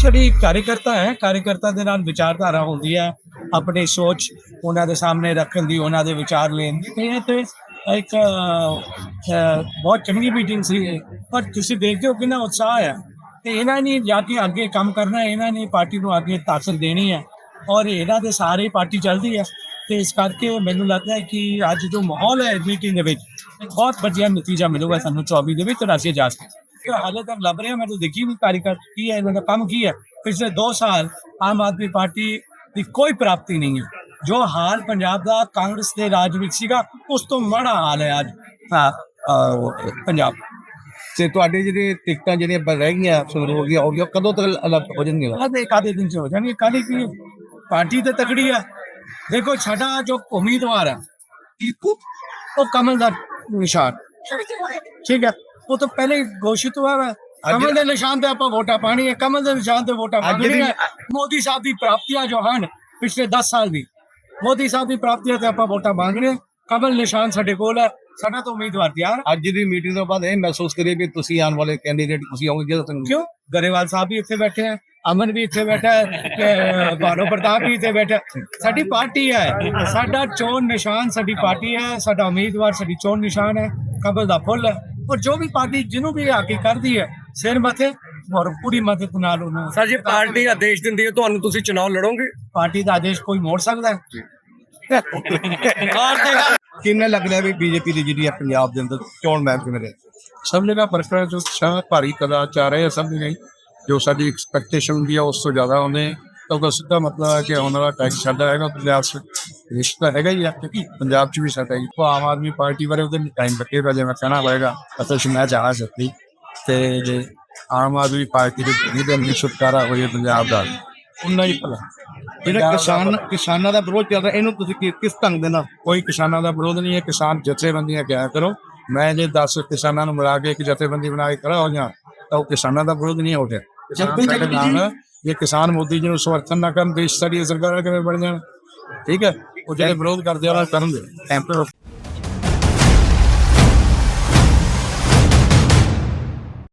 ਸਾਡੀ ਕਾਰਜਕਰਤਾ ਹੈ। ਕਾਰਜਕਰਤਾ ਦੇ ਨਾਲ ਵਿਚਾਰਧਾਰਾ ਹੁੰਦੀ ਹੈ। ਆਪਣੀ ਸੋਚ ਉਹਨਾਂ ਦੇ ਸਾਹਮਣੇ ਰੱਖਣ ਦੀ, ਉਹਨਾਂ ਦੇ ਵਿਚਾਰ ਲੈਣ ਦੀ। ਤੇ ਇਹ ਤੇ ਇੱਕ ਬਹੁਤ ਚੰਗੀ ਮੀਟਿੰਗ ਸੀ ਇਹ। ਪਰ ਤੁਸੀਂ ਦੇਖਦੇ ਹੋ ਕਿੰਨਾ ਉਤਸ਼ਾਹ ਹੈ। ਤੇ ਇਹਨਾਂ ਨੇ ਜਾ ਕੇ ਅੱਗੇ ਕੰਮ ਕਰਨਾ ਇਹਨਾਂ ਨੇ ਪਾਰਟੀ ਨੂੰ ਅੱਗੇ ਤਾਕਤ ਦੇਣੀ ਹੈ। ਔਰ ਇਹਨਾਂ ਦੇ ਸਾਰੇ ਪਾਰਟੀ ਚੱਲਦੀ ਹੈ। ਤੇ ਇਸ ਕਰਕੇ ਮੈਨੂੰ ਲੱਗਦਾ ਹੈ ਕਿ ਅੱਜ ਜੋ ਮਾਹੌਲ ਹੈ ਮੀਟਿੰਗ ਦੇ ਵਿੱਚ, ਬਹੁਤ ਵਧੀਆ ਨਤੀਜਾ ਮਿਲੂਗਾ ਸਾਨੂੰ 24 ਦੇ ਵਿੱਚ। ਤੇ ਜਾ ਸਕਦੇ। ਹਾਲੇ ਤੱਕ ਲੱਭ ਰਿਹਾ ਮੈਂ ਤਾਂ ਦੇਖੀ ਵੀ ਕਾਰਿਕਰ ਕੀ ਹੈ ਇਹਨਾਂ ਦਾ ਕੰਮ ਕੀ ਹੈ। ਪਿਛਲੇ 2 ਸਾਲ ਆਮ ਆਦਮੀ ਪਾਰਟੀ ਦੀ ਕੋਈ ਪ੍ਰਾਪਤੀ ਨਹੀਂ ਹੈ। ਜੋ ਹਾਲ ਪੰਜਾਬ ਦਾ ਕਾਂਗਰਸ ਦੇ ਰਾਜ ਵਿੱਚ ਸੀਗਾ ਉਸ ਤੋਂ ਮਾੜਾ ਹਾਲ ਹੈ ਅੱਜ ਪੰਜਾਬ। ਤੇ ਤੁਹਾਡੇ ਜਿਹੜੇ ਟਿਕਟਾਂ ਜਿਹੜੀਆਂ ਰਹਿ ਗਈਆਂ ਸ਼ੁਰੂ ਹੋ ਗਈਆਂ ਹੋ ਗਈਆਂ ਕਦੋਂ ਤੱਕ ਅਲੱਗ ਹੋ ਜਾਣਗੀਆਂ? ਇੱਕ ਆਧੇ ਦਿਨ ਚ ਹੋ ਜਾਣਗੇ ਕਾਲੀ ਕੀ ਪਾਰਟੀ ਤੇ ਤਕੜੀ ਹੈ। ਦੇਖੋ ਸਾਡਾ ਜੋ ਉਮੀਦਵਾਰ ਹੈ ਇੱਕੋ ਉਹ ਕਮਲ ਦਾ ਨਿਸ਼ਾਨ। ਠੀਕ ਹੈ। ਉਹ ਤਾਂ ਪਹਿਲੇ ਹੀ ਘੋਸ਼ਿਤ ਹੋਇਆ ਹੈ ਕਮਲ ਦੇ ਨਿਸ਼ਾਨ ਤੇ ਆਪਾਂ ਵੋਟਾਂ ਪਾਣੀ ਹੈ ਕਮਲ ਦੇ ਨਿਸ਼ਾਨ ਤੇ ਵੋਟਾਂ ਪਾਣੀ ਹੈ ਮੋਦੀ ਸਾਹਿਬ ਦੀ ਪ੍ਰਾਪਤੀਆਂ ਜੋ ਹਨ ਪਿਛਲੇ 10 ਸਾਲ ਦੀ ਮੋਦੀ ਸਾਹਿਬ ਦੀ ਪ੍ਰਾਪਤੀਆਂ ਤੇ ਆਪਾਂ ਵੋਟਾਂ ਮੰਗ ਰਹੇ ਹਾਂ। ਕਮਲ ਨਿਸ਼ਾਨ ਸਾਡੇ ਕੋਲ ਹੈ ਸਾਡਾ ਤਾਂ ਉਮੀਦਵਾਰ ਤਿਆਰ। ਅੱਜ ਦੀ ਮੀਟਿੰਗ ਤੋਂ ਬਾਅਦ ਇਹ ਮਹਿਸੂਸ ਕਰੀਏ ਕਿ ਤੁਸੀਂ ਆਉਣ ਵਾਲੇ ਕੈਂਡੀਡੇਟ ਤੁਸੀਂ ਹੋਗੇ ਜਿਹੜਾ ਤੁਹਾਨੂੰ ਕਿਉਂ ਗਰੇਵਾਲ ਸਾਹਿਬ ਵੀ ਇੱਥੇ ਬੈਠੇ ਹੈ ਅਮਨ ਵੀ ਇੱਥੇ ਬੈਠਾ ਹੈ ਬਾਨੋ ਪ੍ਰਤਾਪ ਵੀ ਇੱਥੇ ਬੈਠਾ। ਸਾਡੀ ਪਾਰਟੀ ਹੈ ਸਾਡਾ ਚੋਣ ਨਿਸ਼ਾਨ ਸਾਡੀ ਪਾਰਟੀ ਹੈ ਸਾਡਾ ਉਮੀਦਵਾਰ ਸਾਡੀ ਚੋਣ ਨਿਸ਼ਾਨ ਹੈ ਕਬਲ ਦਾ ਫੁੱਲ ਹੈ ਔਰ ਜੋ ਵੀ ਪਾਰਟੀ ਜਿਹਨੂੰ ਵੀ ਆਕੇ ਕਰਦੀ ਹੈ ਸਿਰ ਮਥੇ ਔਰ ਪੂਰੀ ਮਦਦ ਨਾਲ ਉਹਨੂੰ ਸਰ ਜੇ ਪਾਰਟੀ ਆਦੇਸ਼ ਦਿੰਦੀ ਹੈ ਤੁਹਾਨੂੰ ਤੁਸੀਂ ਚੁਣਾਵ ਲੜੋਗੇ? ਪਾਰਟੀ ਦਾ ਆਦੇਸ਼ ਕੋਈ ਮੋੜ ਸਕਦਾ ਹੈ? ਕਿੰਨਾ ਲੱਗ ਰਿਹਾ ਵੀ ਬੀਜੇਪੀ ਦੀ ਜਿਹੜੀ ਹੈ ਪੰਜਾਬ ਦੇ ਅੰਦਰ ਚੋਣ ਮੈਪ ਕਿਵੇਂ ਰਿਹਾ? ਸਭ ਨੇ ਦਾ ਪ੍ਰੈਫਰੈਂਸ ਜੋ ਸ਼ਾਹ ਭਾਰੀ ਕਦਾ ਚਾਹ ਰਹੇ ਆ ਸਭ ਨੇ ਜੋ ਸਾਡੀ ਐਕਸਪੈਕਟੇਸ਼ਨ ਹੁੰਦੀ ਆ ਉਸ ਤੋਂ ਜ਼ਿਆਦਾ ਆਉਂਦੇ ਤਾਂ ਉਹਦਾ ਸਿੱਧਾ ਮਤਲਬ ਹੈ ਕਿ ਆਉਣ ਵਾਲਾ ਟੈਕਸ ਸਾਡਾ ਹੈਗਾ ਪੰਜਾਬ 'ਚ ਰਿਸ਼ਤਾ ਹੈਗਾ ਹੀ ਆ ਕਿਉਂਕਿ ਪੰਜਾਬ 'ਚ ਵੀ ਸਾਡਾ ਹੀ। ਆਮ ਆਦਮੀ ਪਾਰਟੀ ਬਾਰੇ ਉਹਦੇ ਟਾਈਮ ਲੱਗੇਗਾ ਜੇ ਮੈਂ ਕਹਿਣਾ ਹੋਏਗਾ ਅਸਲ 'ਚ ਮੈਂ ਜਾਣਾ ਸਕਦੀ ਤੇ ਜੇ ਆਮ ਆਦਮੀ ਪਾਰਟੀ ਦੇ ਜਿਹਦੇ ਅੰਦਰ ਛੁਟਕਾਰਾ ਹੋਏ ਪੰਜਾਬ ਦਾ ਉਹਨਾਂ ਹੀ ਭਲਾ। ਜਿਹੜਾ ਕਿਸਾਨ ਕਿਸਾਨਾਂ ਦਾ ਵਿਰੋਧ ਚੱਲ ਰਿਹਾ ਇਹਨੂੰ ਤੁਸੀਂ ਕਿਸ ਢੰਗ ਦੇ ਨਾਲ? ਕੋਈ ਕਿਸਾਨਾਂ ਦਾ ਵਿਰੋਧ ਨਹੀਂ ਹੈ ਕਿਸਾਨ ਜਥੇਬੰਦੀਆਂ ਕਿਹਾ ਕਰੋ। ਮੈਂ ਜੇ 10 ਕਿਸਾਨਾਂ ਨੂੰ ਮਿਲਾ ਕੇ ਇੱਕ ਜਥੇਬੰਦੀ ਬਣਾ ਕੇ ਖੜਾ ਹੋ ਜਾ ਤਾਂ ਉਹ ਕਿਸਾਨਾਂ ਦਾ ਵਿਰੋਧ ਨਹੀਂ ਹੋ ਗਿਆ ਕਿਸਾਨ ਸਾਡੇ ਨਾਲ ਹੈ। ਜੇ ਕਿਸਾਨ ਮੋਦੀ ਜੀ ਨੂੰ ਸਮਰਥਨ ਨਾ ਕਰਨ ਦੇਸ਼ ਸਾਡੀ ਸਰਕਾਰਾਂ ਕਿਵੇਂ ਬਣ ਜਾਣ? ਠੀਕ ਹੈ? ਉਹ ਜਿਹੜੇ ਵਿਰੋਧ ਕਰਦੇ ਆ ਉਹਨਾਂ ਨੂੰ ਕਰਨ ਦੇ